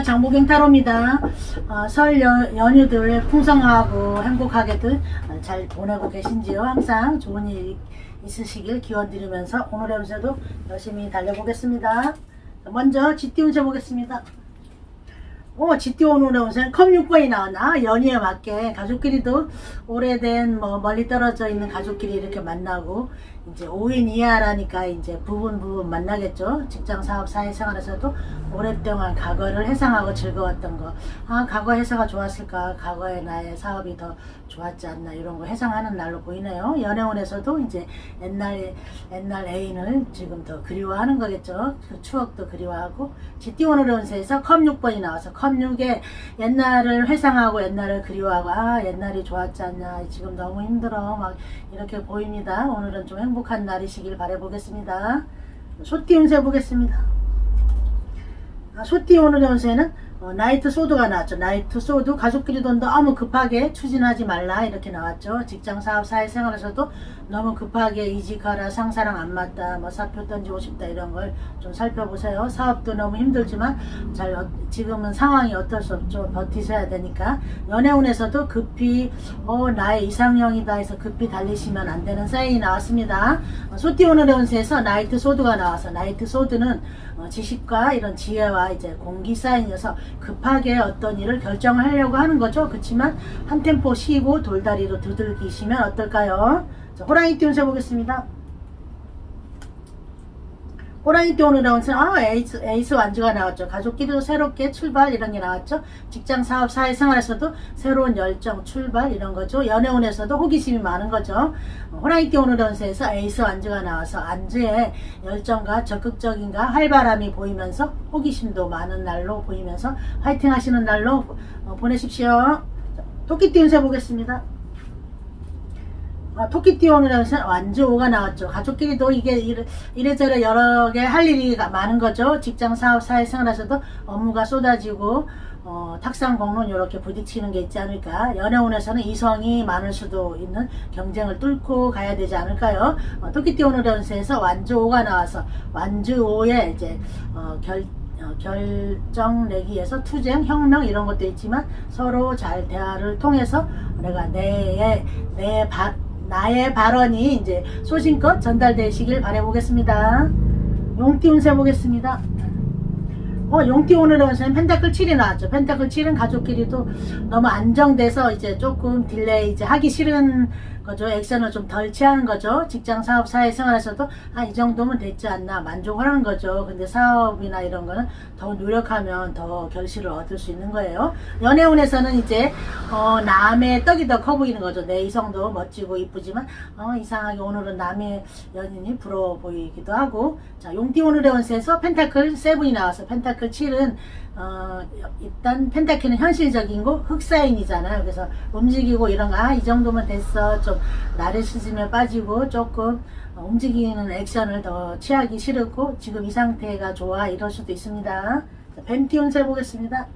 안녕하세요. 장보경 타로입니다. 어, 설 연, 연휴들 풍성하고 행복하게들 어, 잘 보내고 계신지요? 항상 좋은 일 있으시길 기원 드리면서 오늘의 운세도 열심히 달려보겠습니다. 먼저 쥐띠 운세 보겠습니다. 오, 쥐띠 오늘의 운세는 컵 6번이 나왔나? 연휴에 맞게 가족끼리도 오래된 뭐 멀리 떨어져 있는 가족끼리 이렇게 만나고 이제 5인 이하라니까 이제 부분 부분 만나겠죠. 직장 사업 사회생활에서도 오랫동안 과거를 회상하고 즐거웠던 거. 아, 과거 회사가 좋았을까? 과거의 나의 사업이 더 좋았지 않나? 이런 거 회상하는 날로 보이네요. 연애운에서도 이제 옛날 옛날 애인을 지금 더 그리워하는 거겠죠. 그 추억도 그리워하고 GT1을 운세에서 컵 6번이 나와서 컵 6에 옛날을 회상하고 옛날을 그리워하고 아 옛날이 좋았지 않냐 지금 너무 힘들어 막 이렇게 보입니다. 오늘은 좀 행복한 날이시길 바라보겠습니다. 소띠 운세 보겠습니다. 아, 소띠 오늘의 운세는 어, 나이트 소드가 나왔죠. 나이트 소드 가족끼리도 너무 급하게 추진하지 말라 이렇게 나왔죠. 직장 사업 사회생활에서도 너무 급하게 이직하라 상사랑 안 맞다 뭐 사표 던지고 싶다 이런 걸 좀 살펴보세요. 사업도 너무 힘들지만 잘 어, 지금은 상황이 어쩔 수 없죠. 버티셔야 되니까 연애운에서도 급히 어 나의 이상형이다 해서 급히 달리시면 안 되는 사인이 나왔습니다. 어, 소띠 오늘의 운세에서 나이트 소드가 나와서 나이트 소드는 어, 지식과 이런 지혜와 이제 공기 사인이어서 급하게 어떤 일을 결정을 하려고 하는 거죠. 그렇지만 한 템포 쉬고 돌다리로 두들기시면 어떨까요? 자, 호랑이 띠 운세 보겠습니다. 호랑이 띠 오늘 나온 아 에이스, 에이스 완주가 나왔죠. 가족끼리도 새롭게 출발 이런 게 나왔죠. 직장 사업 사회생활에서도 새로운 열정 출발 이런 거죠. 연애운에서도 호기심이 많은 거죠. 호랑이 띠 오늘 운세에서 에이스 완주가 나와서 안주에 열정과 적극적인가 활발함이 보이면서 호기심도 많은 날로 보이면서 화이팅 하시는 날로 어, 보내십시오. 자, 토끼띠 운세 보겠습니다. 아, 토끼띠 오늘 완주오가 나왔죠. 가족끼리도 이게 이래, 이래저래 여러 개 할 일이 많은 거죠. 직장 사업 사회생활에서도 업무가 쏟아지고 어, 탁상 공론 이렇게 부딪히는 게 있지 않을까. 연애운에서는 이성이 많을 수도 있는 경쟁을 뚫고 가야 되지 않을까요? 어, 토끼띠 오늘 연세에서 완주오가 나와서 완주오에 이제 어, 결 어, 결정 내기에서 투쟁, 혁명 이런 것도 있지만 서로 잘 대화를 통해서 내가 내의 내 바, 나의 발언이 이제 소신껏 전달되시길 바라보겠습니다. 용띠 운세 보겠습니다. 어, 용띠 오늘의 운세는 펜타클 7이 나왔죠. 펜타클 7은 가족끼리도 너무 안정돼서 이제 조금 딜레이 이제 하기 싫은 거죠. 액션을 좀 덜 취하는 거죠. 직장 사업 사회생활에서도 아, 이 정도면 됐지 않나 만족하는 거죠. 근데 사업이나 이런 거는 더 노력하면 더 결실을 얻을 수 있는 거예요. 연애운에서는 이제 어, 남의 떡이 더 커 보이는 거죠. 내 이성도 멋지고 이쁘지만 어, 이상하게 오늘은 남의 연인이 부러워 보이기도 하고 자 용띠 오늘의 운세에서 펜타클 7이 나와서 펜타클 7은 어, 일단 펜타키는 현실적인 거 흑사인이잖아요. 그래서 움직이고 이런 거, 아, 이 정도면 됐어. 좀 나르시즘에 빠지고 조금 어, 움직이는 액션을 더 취하기 싫고 지금 이 상태가 좋아 이럴 수도 있습니다. 자, 벤티 운세 보겠습니다.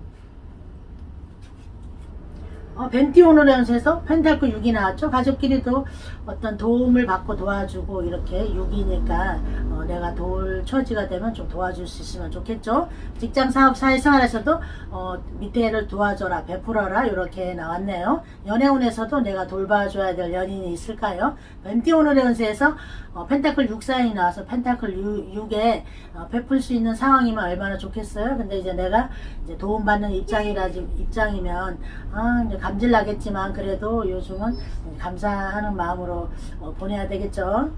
어, 연세에서 펜타클 6이 나왔죠. 가족끼리도 어떤 도움을 받고 도와주고 이렇게 6이니까 어, 내가 도울 처지가 되면 좀 도와줄 수 있으면 좋겠죠. 직장 사업 사회생활에서도 어, 밑에를 도와줘라 베풀어라 이렇게 나왔네요. 연애운에서도 내가 돌봐줘야 될 연인이 있을까요? 벤티오늘 연세에서 어, 펜타클 6 사인이 나와서 펜타클 6, 에 어, 베풀 수 있는 상황이면 얼마나 좋겠어요. 근데 이제 내가 이제 도움받는 입장이라 입장이면 아 이제 감질 나겠지만 그래도 요즘은 감사하는 마음으로 어, 보내야 되겠죠.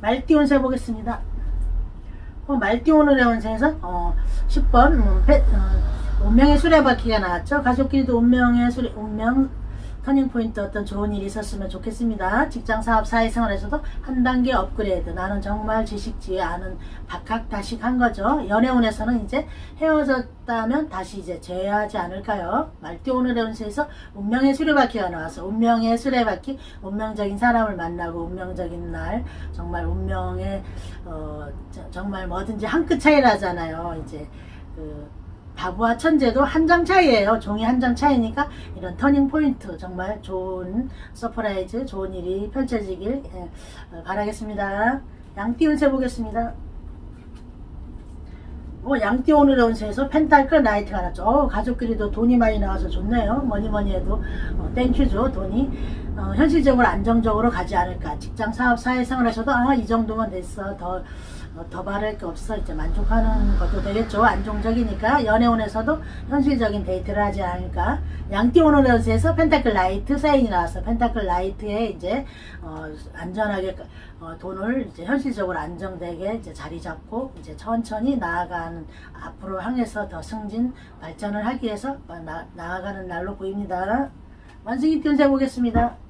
말띠 운세 보겠습니다. 어, 말띠 오늘의 운세에서 어, 10번 음, 패, 어, 운명의 수레바퀴가 나왔죠. 가족끼리도 운명의 수레 운명 터닝포인트 어떤 좋은 일이 있었으면 좋겠습니다. 직장 사업 사회생활에서도 한 단계 업그레이드. 나는 정말 지식지에 아는 박학다식한 거죠. 연애운에서는 이제 헤어졌다면 다시 이제 재회하지 않을까요? 말띠 오늘의 운세에서 운명의 수레바퀴가 나와서 운명의 수레바퀴, 운명적인 사람을 만나고 운명적인 날, 정말 운명의 어, 정말 뭐든지 한 끗 차이라잖아요. 이제 그 바보와 천재도 한 장 차이예요. 종이 한 장 차이니까 이런 터닝 포인트 정말 좋은 서프라이즈, 좋은 일이 펼쳐지길 예, 어, 바라겠습니다. 양띠 운세 보겠습니다. 어, 양띠 오늘의 운세에서 펜타클 나이트가 났죠. 어, 가족끼리도 돈이 많이 나와서 좋네요. 뭐니 뭐니 해도 어, 땡큐죠 돈이. 어, 현실적으로 안정적으로 가지 않을까. 직장, 사업, 사회생활 하셔도 아, 이 정도면 됐어. 더, 어, 더 바랄 게 없어. 이제 만족하는 것도 되겠죠. 안정적이니까. 연애운에서도 현실적인 데이트를 하지 않을까. 양띠 오늘의 운세에서 펜타클 라이트 사인이 나왔어. 펜타클 라이트에 이제 어, 안전하게 어, 돈을 이제 현실적으로 안정되게 이제 자리 잡고 이제 천천히 나아가는 앞으로 향해서 더 승진 발전을 하기 위해서 어, 나, 나아가는 날로 보입니다. 원숭이띠 운세 보겠습니다.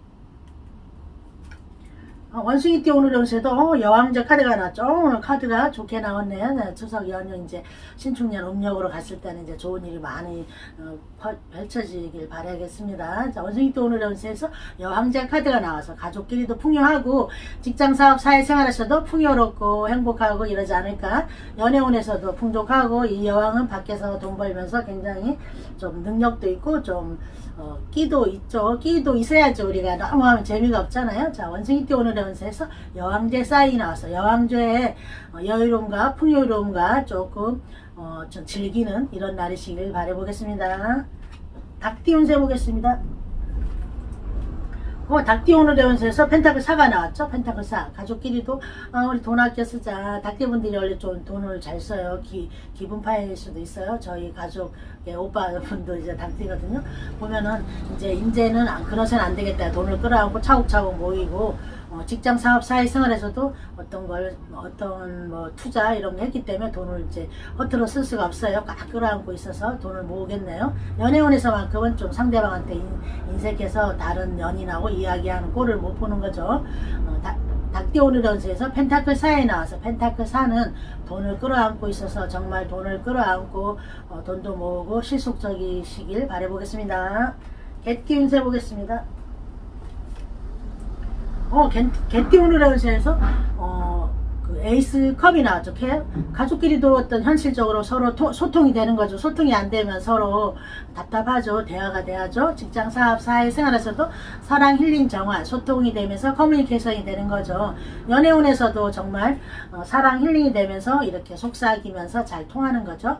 어, 원숭이띠 오늘 연세도 어, 여왕제 카드가 나왔죠. 어, 오늘 카드가 좋게 나왔네요. 네, 추석 연휴 이제 신축년 음력으로 갔을 때는 이제 좋은 일이 많이 어, 펼- 펼쳐지길 바라겠습니다. 자, 원숭이띠 오늘 연세에서 여왕제 카드가 나와서 가족끼리도 풍요하고 직장 사업 사회생활에서도 풍요롭고 행복하고 이러지 않을까. 연애운에서도 풍족하고 이 여왕은 밖에서 돈 벌면서 굉장히 좀 능력도 있고 좀 어, 끼도 있죠. 끼도 있어야죠. 우리가 너무 하면 재미가 없잖아요. 자, 원숭이띠 오늘의 운세에서 여왕제 사인이 나와서 여왕제의 어, 여유로움과 풍요로움과 조금 어, 좀 즐기는 이런 날이시길 바라보겠습니다. 닭띠 운세 보겠습니다. 어, 닭띠 오늘의 운세에서 펜타클 4가 나왔죠. 펜타클 4. 가족끼리도 아, 우리 돈 아껴 쓰자. 닭띠분들이 원래 좀 돈을 잘 써요. 기, 기분 파일 수도 있어요. 저희 가족 예, 오빠분도 이제 닭띠거든요. 보면은 이제 이제는 안 그러서는 안 되겠다. 돈을 끌어안고 차곡차곡 모이고 어, 직장 사업 사회생활에서도 어떤 걸 어떤 뭐 투자 이런 거 했기 때문에 돈을 이제 허투루 쓸 수가 없어요. 꽉 끌어안고 있어서 돈을 모으겠네요. 연애운에서만큼은 좀 상대방한테 인, 인색해서 다른 연인하고 이야기하는 꼴을 못 보는 거죠. 어, 다- 연수에서 펜타클 4에 나와서 펜타클 4는 돈을 끌어안고 있어서 정말 돈을 끌어안고 어, 돈도 모으고 실속적이시길 바라보겠습니다. 개띠 운세 보겠습니다. 어, 오늘 연수에서 어, 그 에이스 컵이 나왔죠. 걔 가족끼리도 어떤 현실적으로 서로 토- 소통이 되는 거죠. 소통이 안 되면 서로 답답하죠. 대화가 돼야죠. 직장, 사업, 사회 생활에서도 사랑, 힐링, 정화, 소통이 되면서 커뮤니케이션이 되는 거죠. 연애운에서도 정말 어, 사랑, 힐링이 되면서 이렇게 속삭이면서 잘 통하는 거죠.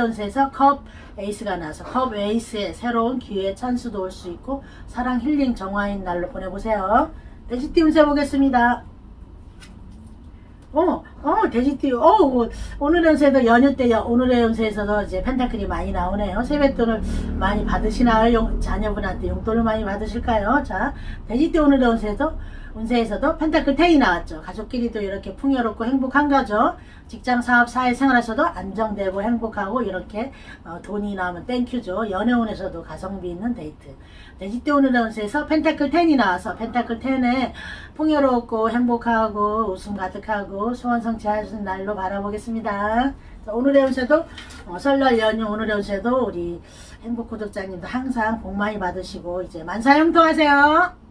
운세에서 컵 에이스가 나서 컵 에이스의 새로운 기회, 찬스도 올 수 있고 사랑, 힐링, 정화인 날로 보내보세요. 돼지띠 운 세 보겠습니다. 어, 어, 돼지띠, 어, 어, 오늘 연세도 연휴 때, 여- 오늘의 연세에서도 이제 펜타클이 많이 나오네요. 세뱃돈을 많이 받으시나요? 용- 자녀분한테 용돈을 많이 받으실까요? 자, 돼지띠 오늘 연세도, 운세에서도 펜타클 10이 나왔죠. 가족끼리도 이렇게 풍요롭고 행복한 거죠. 직장, 사업, 사회 생활에서도 안정되고 행복하고 이렇게 어, 돈이 나오면 땡큐죠. 연애운에서도 가성비 있는 데이트. 오늘 연세에서 펜타클 10이 나와서 펜타클 10에 풍요롭고 행복하고 웃음 가득하고 소원 성취하시는 날로 바라보겠습니다. 자, 오늘의 운세도 어, 설날 연휴 오늘의 운세도 우리 행복 구독자님도 항상 복 많이 받으시고 이제 만사형통하세요.